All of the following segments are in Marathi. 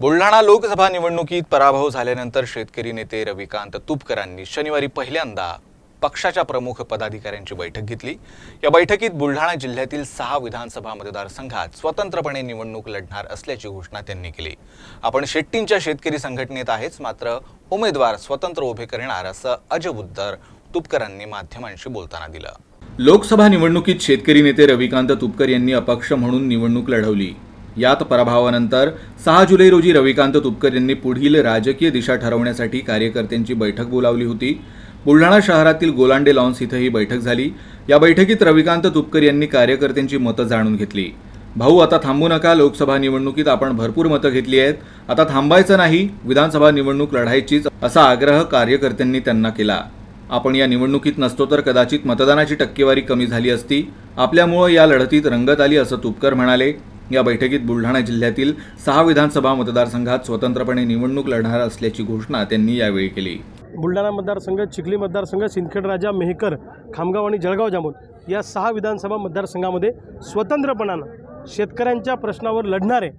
बुलढाणा लोकसभा निवडणुकीत पराभव झाल्यानंतर शेतकरी नेते रविकांत तुपकरांनी शनिवारी पहिल्यांदा पक्षाच्या प्रमुख पदाधिकाऱ्यांची बैठक घेतली. या बैठकीत बुलढाणा जिल्ह्यातील सहा विधानसभा मतदारसंघात स्वतंत्रपणे निवडणूक लढणार असल्याची घोषणा त्यांनी केली. आपण शेट्टींच्या शेतकरी संघटनेत आहेच मात्र उमेदवार स्वतंत्र उभे करणार असं अजबुद्दर तुपकरांनी माध्यमांशी बोलताना दिलं. लोकसभा निवडणुकीत शेतकरी नेते रविकांत तुपकर यांनी अपक्ष म्हणून निवडणूक लढवली. यात पराभवानंतर सहा जुलै रोजी रविकांत तुपकर यांनी पुढील राजकीय दिशा ठरवण्यासाठी कार्यकर्त्यांची बैठक बोलावली होती. बुलढाणा शहरातील गोलांडे लॉन्स इथं ही बैठक झाली. या बैठकीत रविकांत तुपकर यांनी कार्यकर्त्यांची मतं जाणून घेतली. भाऊ आता थांबू नका. लोकसभा निवडणुकीत आपण भरपूर मतं घेतली आहेत. आता थांबायचं नाही. विधानसभा निवडणूक लढायचीच असा आग्रह कार्यकर्त्यांनी त्यांना केला. आपण या निवडणुकीत नसतो तर कदाचित मतदानाची टक्केवारी कमी झाली असती. आपल्यामुळं या लढतीत रंगत आली असं तुपकर म्हणाले. या बैठकीत बुलढाणा जिल्ह्यातील सहा विधानसभा मतदारसंघात स्वतंत्रपणे निवडणूक लढणार असल्याची घोषणा त्यांनी यावेळी केली. बुलढाणा मतदारसंघ चिखली मतदारसंघ सिंदखेड राजा मेहकर खामगाव आणि जळगाव जामोद या सहा विधानसभा मतदारसंघामध्ये स्वतंत्रपणानं शेतकऱ्यांच्या प्रश्नावर लढणारे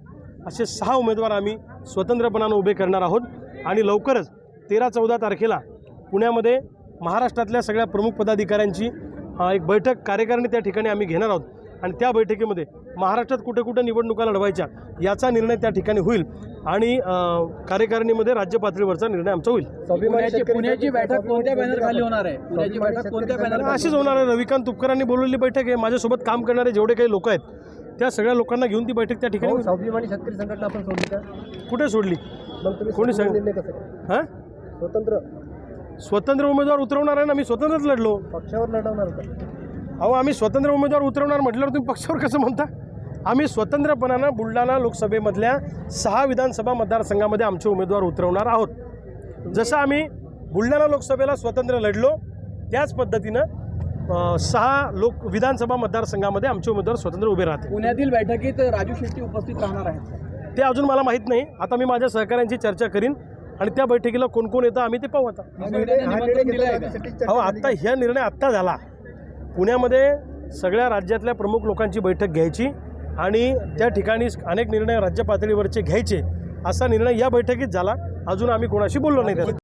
असे सहा उमेदवार आम्ही स्वतंत्रपणानं उभे करणार आहोत आणि लवकरच तेरा चौदा तारखेला पुण्यामध्ये महाराष्ट्रातल्या सगळ्या प्रमुख पदाधिकाऱ्यांची एक बैठक कार्यकारिणी त्या ठिकाणी आम्ही घेणार आहोत. आणि त्या बैठकीमध्ये महाराष्ट्रात कुठे कुठे निवडणुका लढवायच्या याचा निर्णय त्या ठिकाणी होईल. आणि कार्यकारिणीमध्ये राज्य पातळीवरचा निर्णय आमचा होईल. पुण्याची पुण्याची बैठक कोणत्या बॅनर खाली होणार आहे? पुण्याची बैठक कोणत्या बॅनर अशीच होणार आहे. रविकांत तुपकरांनी बोलवलेली बैठक आहे. माझ्यासोबत काम करणारे जेवढे काही लोक आहेत त्या सगळ्या लोकांना घेऊन ती बैठक त्या ठिकाणी होईल. स्वाभिमानी शेतकरी संघटना आपण सोडली का? कुठे सोडली? कोणी स्वतंत्र सांग- कसं हां? स्वतंत्र? स्वतंत्र उमेदवार उतरवणार आहे ना मी स्वतंत्रच लढलो. पक्षावर लढवणार होता. अहो आम्ही स्वतंत्र उमेदवार उतरवणार म्हटल्यावर तुम्ही पक्षावर कसं म्हणता? आम्ही स्वतंत्रपणानं बुलढाणा लोकसभेमधल्या सहा विधानसभा मतदारसंघामध्ये आमचे उमेदवार उतरवणार आहोत. जसं आम्ही बुलढाणा लोकसभेला स्वतंत्र लढलो त्याच पद्धतीनं सहा लोक विधानसभा मतदारसंघामध्ये आमचे उमेदवार स्वतंत्र उभे राहतील. पुण्यातील बैठकीत राजू शेट्टी उपस्थित राहणार आहेत. ते अजून मला माहीत नाही. आता मी माझ्या सहकाऱ्यांची चर्चा करीन आणि त्या बैठकीला कोण कोण येतं आम्ही ते पाहू आता. हा हा. आत्ता ह्या निर्णय आत्ता झाला. पुण्यामध्ये सगळ्या राज्यातल्या प्रमुख लोकांची बैठक घ्यायची आणि त्या ठिकाणी अनेक निर्णय राज्य पातळीवरचे घ्यायचे असा निर्णय या बैठकीत झाला. अजून आम्ही कोणाशी बोललो नाही त्याचा.